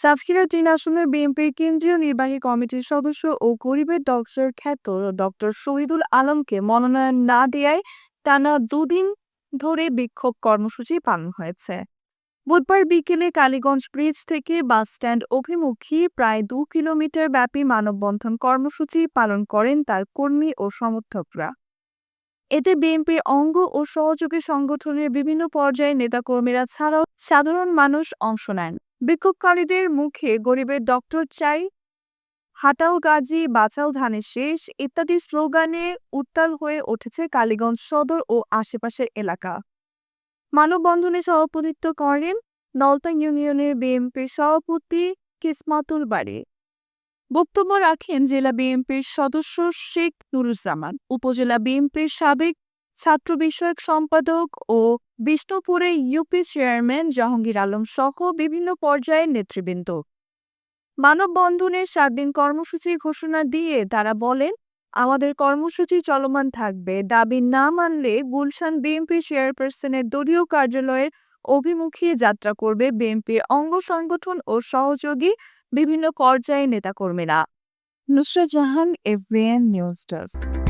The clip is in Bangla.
সাতক্ষীরা তিন আসনের বিএনপির কেন্দ্রীয় নির্বাহী কমিটির সদস্য ও গরিবের ডক্টর খ্যাত ডক্টর শহীদুল আলমকে মনোনয়ন না দেয়ায় টানা দুদিন ধরে বিক্ষোভ কর্মসূচি পালন হয়েছে। বুধবার বিকেলে কালীগঞ্জ ব্রিজ থেকে বাস স্ট্যান্ড অভিমুখী প্রায় দু কিলোমিটার ব্যাপী মানববন্ধন কর্মসূচি পালন করেন তার কর্মী ও সমর্থকরা। এতে বিএনপির অঙ্গ ও সহযোগী সংগঠনের বিভিন্ন পর্যায়ের নেতাকর্মীরা ছাড়াও সাধারণ মানুষ অংশ নেন। বিক্ষোভকারীদের মুখে গরিবের ডক্টর চাই, হাটাও গাজী, বাঁচাও ধানের শেষ ইত্যাদি স্লোগানে উত্তাল হয়ে উঠেছে কালীগঞ্জ সদর ও আশেপাশের এলাকা। মানববন্ধনে সভাপতিত্ব করেন নলতা ইউনিয়নের বিএনপির সভাপতি কিসমাতুল বাড়ি বক্তব্য রাখেন জেলা বিএনপির সদস্য শেখ নুরুজ্জামান, উপজেলা বিএনপির সাবেক ছাত্র বিষয়ক সম্পাদক ও বিষ্ণুপুরে ইউপি চেয়ারম্যান জাহাঙ্গীর আলম সহ বিভিন্ন পর্যায়ের নেতৃবৃন্দ। মানববন্ধনের সাত দিন কর্মসূচি ঘোষণা দিয়ে তারা বলেন আমাদের কর্মসূচি চলমান থাকবে। দাবি না মানলে গুলশান বিএনপি চেয়ারপারসনের দলীয় কার্যালয়ের অভিমুখী যাত্রা করবে বিএনপির অঙ্গ সংগঠন ও সহযোগী বিভিন্ন পর্যায়ে নেতাকর্মীরা। Nusra Jahan FBN news desk